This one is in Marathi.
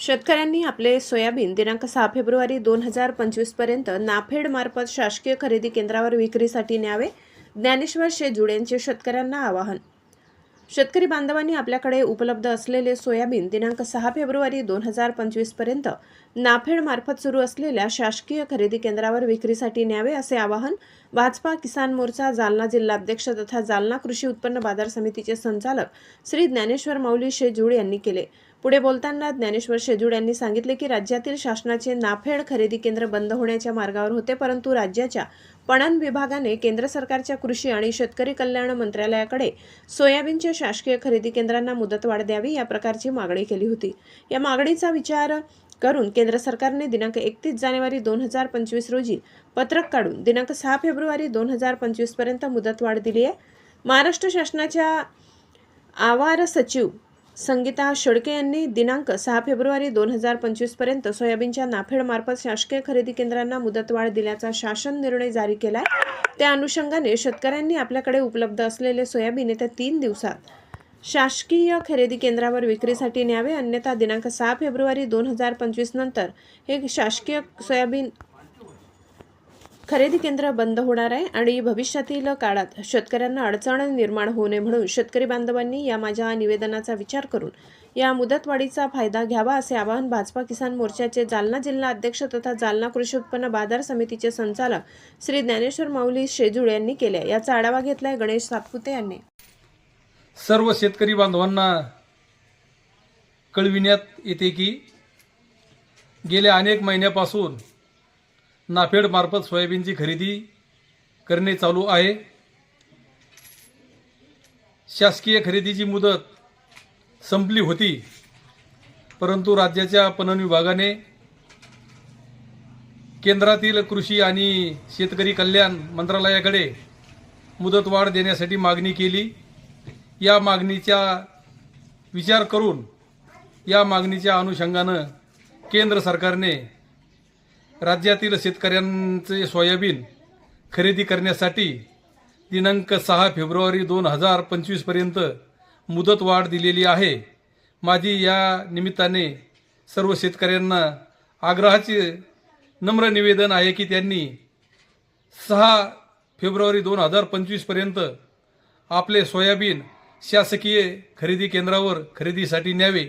शेतकऱ्यांनी आपले सोयाबीन दिनांक सहा फेब्रुवारी दोन हजार पंचवीसपर्यंत नाफेडमार्फत शासकीय खरेदी केंद्रावर विक्रीसाठी न्यावे ज्ञानेश्वर शेजूड यांचे शेतकऱ्यांना आवाहन. शेतकरी बांधवांनी आपल्याकडे उपलब्ध असलेले सोयाबीन दिनांक सहा फेब्रुवारी दोन हजार पंचवीसपर्यंत नाफेडमार्फत सुरू असलेल्या शासकीय खरेदी केंद्रावर विक्रीसाठी न्यावे असे आवाहन भाजपा किसान मोर्चा जालना जिल्हाध्यक्ष तथा जालना कृषी उत्पन्न बाजार समितीचे संचालक श्री ज्ञानेश्वर माऊली शेजूड यांनी केले. पुढे बोलताना ज्ञानेश्वर शेजूड यांनी सांगितले की राज्यातील शासनाचे नाफेड खरेदी केंद्र बंद होण्याच्या मार्गावर होते परंतु राज्याच्या पणन विभागाने केंद्र सरकारच्या कृषी आणि शेतकरी कल्याण मंत्रालयाकडे सोयाबीनच्या शासकीय खरेदी केंद्रांना मुदतवाढ द्यावी या प्रकारची मागणी केली होती. या मागणीचा विचार करून केंद्र सरकारने दिनांक एकतीस जानेवारी दोन हजार पंचवीस रोजी पत्रक काढून दिनांक सहा फेब्रुवारी दोन हजार पंचवीसपर्यंत मुदतवाढ दिली आहे महाराष्ट्र शासनाच्या आवार सचिव संगीता शेळके यांनी दिनांक सहा फेब्रुवारी दोन हजार पंचवीसपर्यंत सोयाबीनच्या नाफेडमार्फत शासकीय खरेदी केंद्रांना मुदतवाढ दिल्याचा शासन निर्णय जारी केलाय. त्या अनुषंगाने शेतकऱ्यांनी आपल्याकडे उपलब्ध असलेले सोयाबीन येत्या तीन दिवसात शासकीय खरेदी केंद्रावर विक्रीसाठी न्यावे अन्यथा दिनांक सहा फेब्रुवारी दोन हजार पंचवीस नंतर हे शासकीय सोयाबीन खरेदी केंद्र बंद होणार आहे आणि भविष्यातील काळात शेतकऱ्यांना अडचण निर्माण होऊ नये म्हणून शेतकरी बांधवांनी या माझ्या निवेदनाचा विचार करून या मुदतवाढीचा फायदा घ्यावा असे आवाहन भाजपा किसान मोर्चाचे जालना जिल्हा अध्यक्ष तथा जालना कृषी उत्पन्न बाजार समितीचे संचालक श्री ज्ञानेश्वर माऊली शेजूळ यांनी केले याचा आढावा घेतलाय गणेश सातपुते यांनी. सर्व शेतकरी बांधवांना कळविण्यात येते की गेल्या अनेक महिन्यापासून नाफेडमार्फत सोयाबीनची खरेदी करणे चालू आहे. शासकीय खरेदीची मुदत संपली होती परंतु राज्याच्या पणन विभागाने केंद्रातील कृषी आणि शेतकरी कल्याण मंत्रालयाकडे मुदतवाढ देण्यासाठी मागणी केली. या मागणीचा विचार करून या मागणीच्या अनुषंगानं केंद्र सरकारने राज्यातील शेतकऱ्यांचे सोयाबीन खरेदी करण्यासाठी दिनांक सहा फेब्रुवारी दोन हजार पंचवीसपर्यंत मुदतवाढ दिलेली आहे. माझी या निमित्ताने सर्व शेतकऱ्यांना आग्रहाचे नम्र निवेदन आहे की त्यांनी सहा फेब्रुवारी दोन हजार पंचवीसपर्यंत आपले सोयाबीन शासकीय खरेदी केंद्रावर खरेदीसाठी न्यावे.